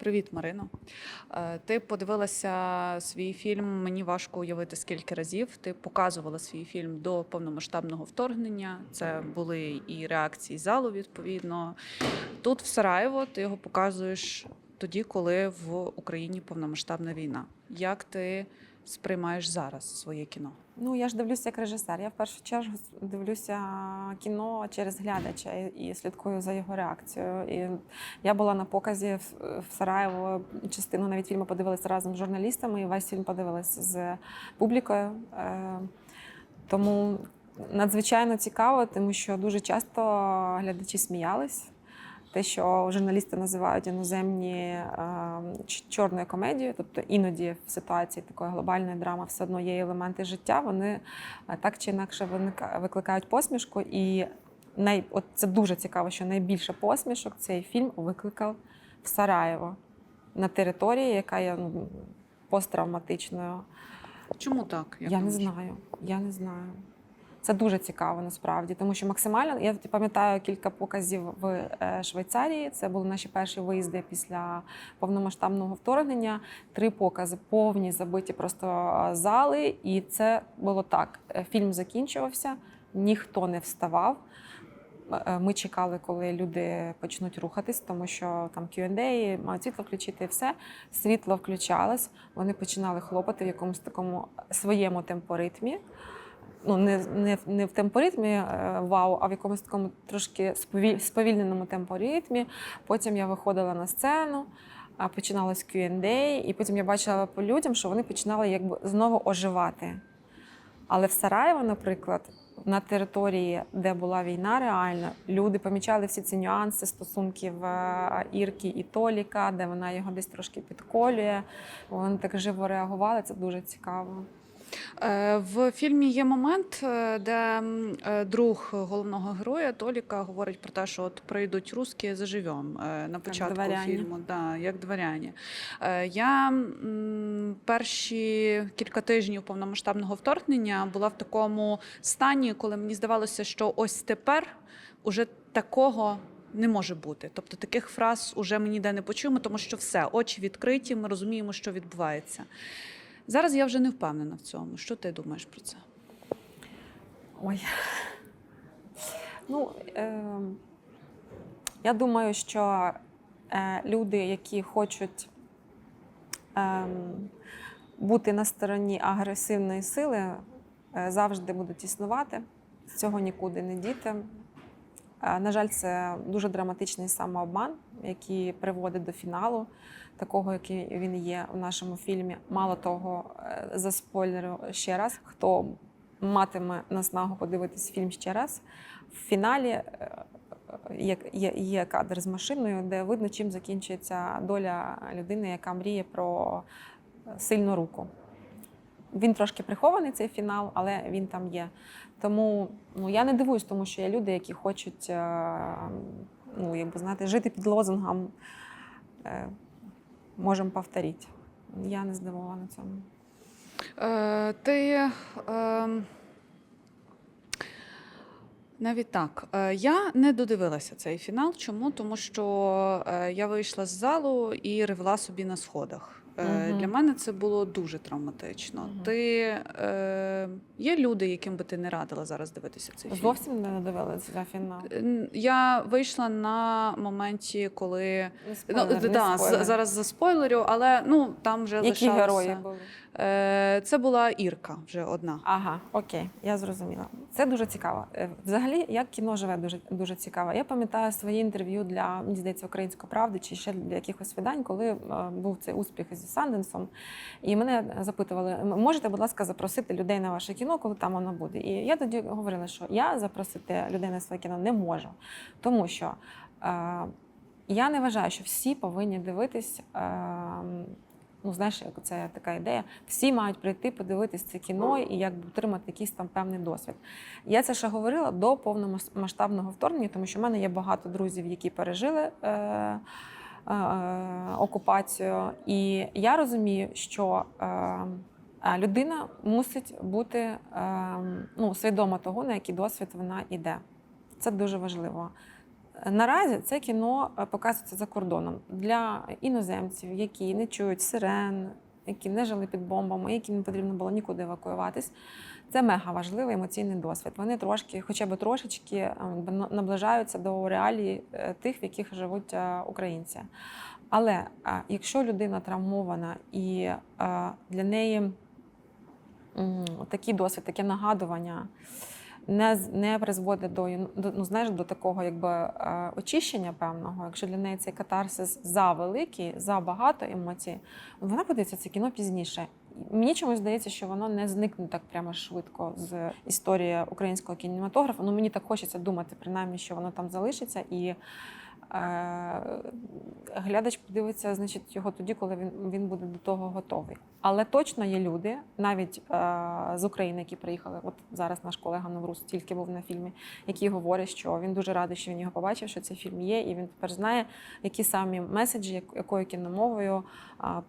Привіт, Марино. Е, Ти подивилася свій фільм. Мені важко уявити скільки разів. Ти показувала свій фільм до повномасштабного вторгнення. Це були і реакції залу, відповідно. Тут в Сараєво ти його показуєш тоді, коли в Україні повномасштабна війна. Як ти сприймаєш зараз своє кіно? Ну, я ж дивлюся як режисер. Я в першу чергу дивлюся кіно через глядача і, і слідкую за його реакцією. І я була на показі в, в Сараєво. Частину навіть фільму подивилася разом з журналістами, і весь фільм подивилася з публікою. Е, тому надзвичайно цікаво, тому що дуже часто глядачі сміялись. Те, що журналісти називають іноземні е, чорною комедією, тобто іноді в ситуації такої глобальної драми все одно є елементи життя, вони е, так чи інакше викликають посмішку. І най, от це дуже цікаво, що найбільше посмішок цей фільм викликав в Сараєво на території, яка є ну, посттравматичною. Чому так? Я ти не знаю. Я не знаю. Це дуже цікаво насправді, тому що максимально я пам'ятаю кілька показів в е, Швейцарії. Це були наші перші виїзди після повномасштабного вторгнення. Три покази повні забиті просто е, зали. І це було так: Е, фільм закінчувався, ніхто не вставав. Ми чекали, коли люди почнуть рухатись, тому що там Q&A, мають світло включити і все. Світло включалось, вони починали хлопати в якомусь такому своєму темпоритмі. Ну, не, не, не в темпоритмі е, вау, а в якомусь такому трошки сповільненому темпоритмі. Потім я виходила на сцену, починалось Q&A, і потім я бачила по людям, що вони починали якби знову оживати. Але в Сараєво, наприклад, на території, де була війна реально, люди помічали всі ці нюанси стосунків е, Ірки і Толіка, де вона його десь трошки підколює. Вони так живо реагували, це дуже цікаво. Е, В фільмі є момент, е, де е, друг головного героя Толіка говорить про те, що от прийдуть русські заживем на початку дворяне. фільму, да, як дворяні. Я перші кілька тижнів повномасштабного вторгнення була в такому стані, коли мені здавалося, що ось тепер уже такого. Не може бути. Тобто таких фраз уже ми ніде не почуємо, тому що все, очі відкриті, ми розуміємо, що відбувається. Зараз я вже не впевнена в цьому. Що ти думаєш про це? Ой. Ну, е, я думаю, що е, люди, які хочуть е, бути на стороні агресивної сили, е, завжди будуть існувати. З цього нікуди не діти. Е, на жаль, це дуже драматичний самообман, який приводить до фіналу, такого, який він є в нашому фільмі. Мало того, е, за спойлеру ще раз, хто матиме наснагу подивитись фільм ще раз. В фіналі е, є, є, є кадр з машиною, де видно, чим закінчується доля людини, яка мріє про сильну руку. Він трошки прихований цей фінал, але він там є. Тому ну, я не дивуюсь, тому що є люди, які хочуть е, ну, якби, знаєте, жити під лозунгом е, можемо повторити. Я не здивована цьому. Е, ти е, навіть так. Е, я не додивилася цей фінал. Чому? Тому що я вийшла з залу і ревла собі на сходах. Мгм. Для мене це було дуже травматично. Мгм. Ти е, є люди, яким би ти не радила зараз дивитися цей фільм? Зовсім не дивилися за фінал. Я вийшла на моменті, коли Не ну, не да, спойлер. зараз за спойлерю, але ну там вже Які лишалося. герої були? Е, Це була Ірка вже одна. Ага, окей, я зрозуміла. Це дуже цікаво. Е, Взагалі, як кіно живе, дуже дуже цікаво. Я пам'ятаю свої інтерв'ю для мені здається української правди чи ще для якихось видань, коли е, був цей успіх зі Санденсом. І мене запитували: можете, будь ласка, запросити людей на ваше кіно, коли там воно буде. І я тоді говорила, що я запросити людей на своє кіно не можу, тому що. Е, я не вважаю, що всі повинні дивитись. Е, ну, знаєш, як це така ідея. Всі мають прийти, подивитись це кіно і якби отримати якийсь там певний досвід. Я це ще говорила до повномасштабного вторгнення, тому що в мене є багато друзів, які пережили. Е, окупацію, і я розумію, що е, е, людина мусить бути е, ну, свідома того, на який досвід вона йде. Це дуже важливо. Наразі це кіно е, показується за кордоном для іноземців, які не чують сирен, які не жили під бомбами, яким не потрібно було нікуди евакуюватись. Це мега важливий емоційний досвід. Вони трошки, хоча б трошечки, е, наближаються до реалій е, тих, в яких живуть е, українці. Але якщо людина травмована і для неї такий досвід, таке нагадування не, не призводить до, ну, знаєш, до такого якби, е, очищення певного, якщо для неї цей катарсис за великий, за багато емоцій, вона подивиться це кіно пізніше. Мені чомусь здається, що воно не зникне так прямо швидко з історії українського кінематографу. Ну мені так хочеться думати, принаймні, що воно там залишиться і. Е, глядач подивиться, значить, його тоді, коли він, він буде до того готовий. Але точно є люди, навіть е, з України, які приїхали. От зараз наш колега Наврус тільки був на фільмі, які говорять, що він дуже радий, що він його побачив, що цей фільм є, і він тепер знає, які самі меседжі, якою кіномовою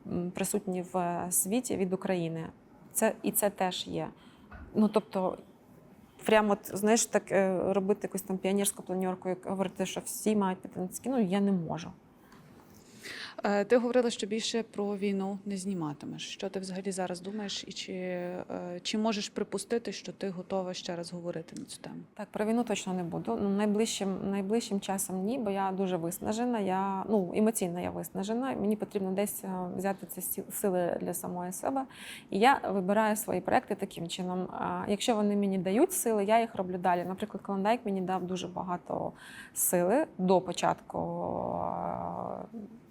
м, присутні в е, світі від України. Це і це теж є. Ну тобто. Прямо знаєш, так е, робити якусь там піонерську планерку, як говорити, що всі мають піти на кіно, я не можу. Е, Ти говорила, що більше про війну не зніматимеш. Що ти взагалі зараз думаєш, і чи, е, чи можеш припустити, що ти готова ще раз говорити на цю тему? Так, про війну точно не буду. Ну, найближчим, найближчим часом ні, бо я дуже виснажена. Я ну емоційно я виснажена. Мені потрібно десь е, взяти ці сили для самої себе. І я вибираю свої проекти таким чином. Якщо вони мені дають сили, я їх роблю далі. Наприклад, Клондайк мені дав дуже багато сили до початку.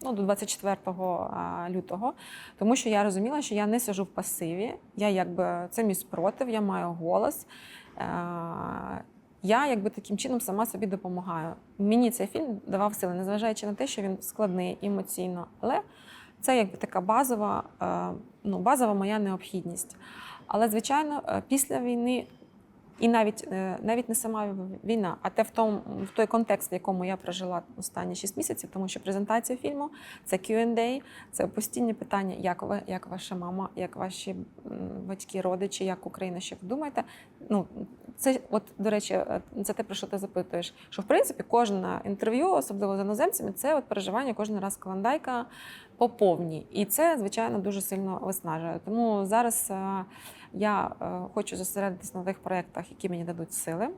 Ну, до 24 лютого, тому що я розуміла, що я не сижу в пасиві. Я якби це мій спротив, я маю голос. Е, Я якби таким чином сама собі допомагаю. Мені цей фільм давав сили, незважаючи на те, що він складний емоційно, але це якби така базова, е, ну, базова моя необхідність. Але, звичайно, е, після війни, і навіть, е, навіть не сама війна, а те в, тому, в той контекст, в якому я прожила останні 6 місяців, тому що презентація фільму це Q&A, це постійні питання, як ви, як ваша мама, як ваші батьки, родичі, як Україна, що ви думаєте. Ну, це, от, до речі, е, це те, про що ти запитуєш. Що в принципі кожне інтерв'ю, особливо з іноземцями, це от переживання кожен раз клондайка по повній. І це, звичайно, дуже сильно виснажує. Тому зараз е, я е, хочу зосередитись на тих проєктах, які мені дадуть сили.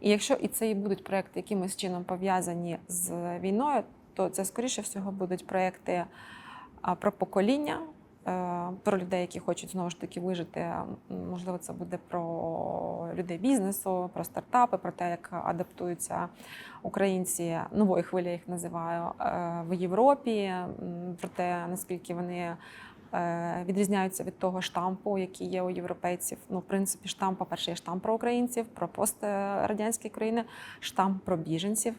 І якщо і це і будуть проєкти якимось чином пов'язані з війною, то це скоріше всього будуть проєкти про покоління, про людей, які хочуть знову ж таки вижити. Можливо, це буде про людей бізнесу, про стартапи, про те, як адаптуються українці нової хвилі, я їх називаю е, в Європі, про те, наскільки вони. е, Відрізняються від того штампу, який є у європейців. Ну, в принципі, штамп, по-перше, є штамп про українців, про пострадянські країни, штамп про біженців.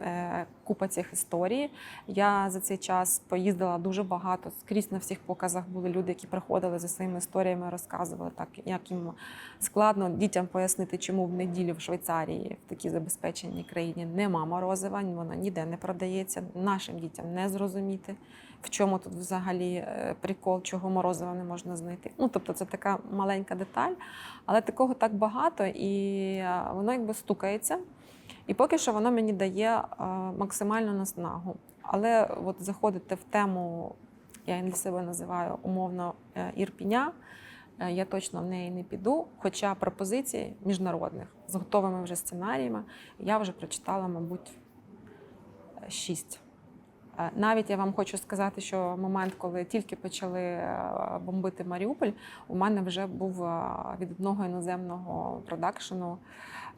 Е, Купа цих історій. Я за цей час поїздила дуже багато. Скрізь на всіх показах були люди, які приходили зі своїми історіями, розказували так, як їм складно дітям пояснити, чому в неділю в Швейцарії в такій забезпеченій країні нема морозива, вона ніде не продається. Нашим дітям не зрозуміти, в чому тут взагалі е, прикол, чого морозива не можна знайти. Ну тобто, це така маленька деталь, але такого так багато, і е, воно якби стукається. І поки що воно мені дає е, максимальну наснагу. Але от заходити в тему, я її для себе називаю умовно е, Ірпіня, е, я точно в неї не піду. Хоча пропозицій міжнародних з готовими вже сценаріями я вже прочитала, мабуть, шість. Навіть я вам хочу сказати, що момент, коли тільки почали бомбити Маріуполь, у мене вже був від одного іноземного продакшену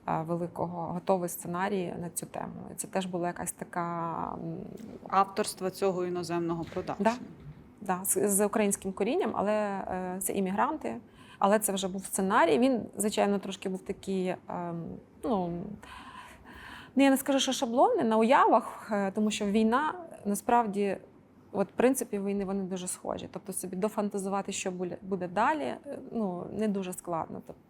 великого готовий сценарій на цю тему. І це теж була якась така Авторство цього іноземного продакшну. Да. да, з, з українським корінням, але е, це іммігранти. Але це вже був сценарій. Він, звичайно, трошки був такий, ем, ну. Ну, я не скажу, що шаблонний на уявах, е, тому що війна насправді, от принципі війни вони дуже схожі. Тобто собі дофантазувати, що буде- буде далі, е, ну не дуже складно. Тобто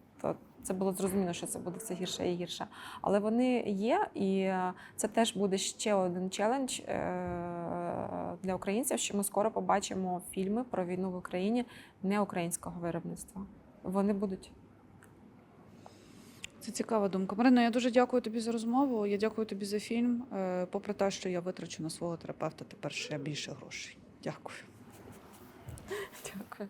це було зрозуміло, що це буде все гірше і гірше. Але вони є, і це теж буде ще один челендж е, для українців, що ми скоро побачимо фільми про війну в Україні не українського виробництва. Вони будуть. Це цікава думка. Марина, я дуже дякую тобі за розмову. Я дякую тобі за фільм. Е, Попри те, що я витрачу на свого терапевта тепер ще більше грошей. Дякую. Дякую.